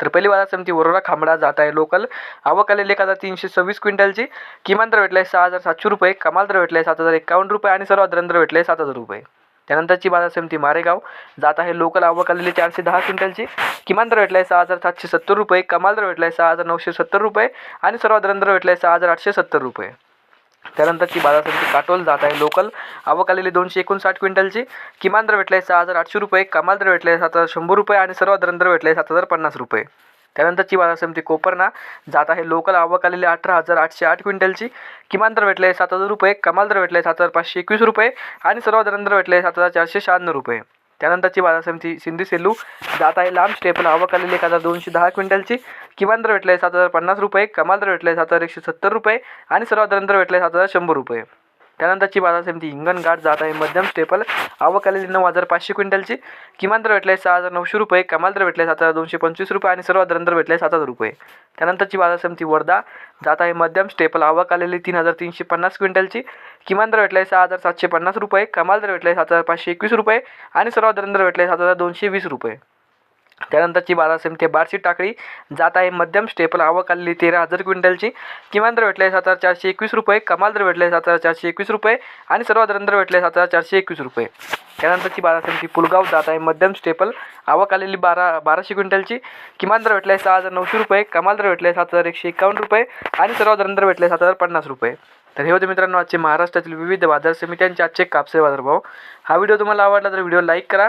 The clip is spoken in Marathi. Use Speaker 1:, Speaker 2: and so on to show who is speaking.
Speaker 1: तर पहिली बाजार समिती वरोरा खांबडा जात आहे. लोकल आवक आलेली एक हजार तीनशे सव्वीस क्विंटलची. किमान दर भेटला आहे सहा हजार सातशे रुपये. कमाल दर भेटला आहे सात हजार एकावन्न रुपये आणि सर्वात दर भेटले आहे सात हजार रुपये. त्यानंतरची बाजार समिती मारेगाव जात आहे. लोकल आवक आलेली चारशे दहा क्विंटलची. किमान दर भेटला आहे सहा हजार सातशे सत्तर रुपये. कमाल दर भेटला आहे सहा हजार नऊशे सत्तर रुपये आणि सर्वात दर भेटला आहे सहा हजार आठशे सत्तर रुपये. त्यानंतरची बाजार समिती काटोल जात आहे. लोकल आवक आलेली दोनशे एकोणसाठ क्विंटलची. किमान दर भेटला आहे सहा हजार आठशे रुपये. कमाल दर भेटला आहे सात हजार शंभर रुपये आणि सर्वात दर भेटला आहे सात हजार पन्नास रुपये. त्यानंतरची बाजार समिती कोपरना जात आहे. लोकल आवक आलेली अठरा हजार आठशे आठ क्विंटलची. किमान दर भेटले आहे सात हजार रुपये. कमाल दर भेटले आहे सात हजार पाचशे एकवीस रुपये आणि सर्वात दर भेटले आहे सात हजार चारशे शहाण्णव रुपये. त्यानंतरची बाजार समिती सिंधी सेलू जात आहे. लांब स्टेपल आवक आलेली एक हजार दोनशे दहा क्विंटलची. किमान दर भेटले आहे सात हजार पन्नास रुपये. कमाल दर भेटले आहे सात हजार एकशे सत्तर रुपये. आणि सर्वात दर भेटले आहे सात हजार शंभर रुपये. त्यानंतरची बाजार समिती हिंगणघाट जात आहे मध्यम स्टेपल आवक आलेली नऊ हजार पाचशे क्विंटलची. किमान दर भेटले आहे सहा हजार नऊशे रुपये कमाल दर भेटले आहे सात हजार दोनशे पंचवीस रुपये आणि सर्वात दर भेटले आहे सात हजार रुपये. त्यानंतरची बाजार समिती वर्धा जात आहे मध्यम स्टेपल आवक आलेली तीन हजार तीनशे पन्नास क्विंटलची. किमान दर भेटले आहे सहा हजार सातशे पन्नास रुपये कमाल दर भेटले आहे सात हजार पाचशे एकवीस रुपये आणि सर्वात दर भेटले आहे सात हजार दोनशे वीस रुपये. त्यानंतरची बाजार समिती आहे टाकळी जात आहे मध्यम स्टेपल आवक आलेली तेरा हजार क्विंटलची. किमान दर भेटले आहे सात हजार चारशे एकवीस रुपये कमाल दर भेटले सात हजार चारशे एकवीस रुपये आणि सर्वात दर भेटले सात हजार चारशे एकवीस रुपये. त्यानंतरची बाजार समिती पुलगाव जात आहे मध्यम स्टेपल आवक आलेली बारा बाराशे क्विंटलची. किमान दर भेटले आहे सहा हजार नऊशे रुपये कमाल दर भेटले सात हजार एकशे एकावन्न रुपये आणि सर्वात दर भेटले सात हजार पन्नास रुपये. तर हे होते मित्रांनो आजचे महाराष्ट्रातील विविध बाजार समित्यांचे आजचे कापसे बाजारभाव. हा व्हिडिओ तुम्हाला आवडला तर व्हिडिओ लाईक करा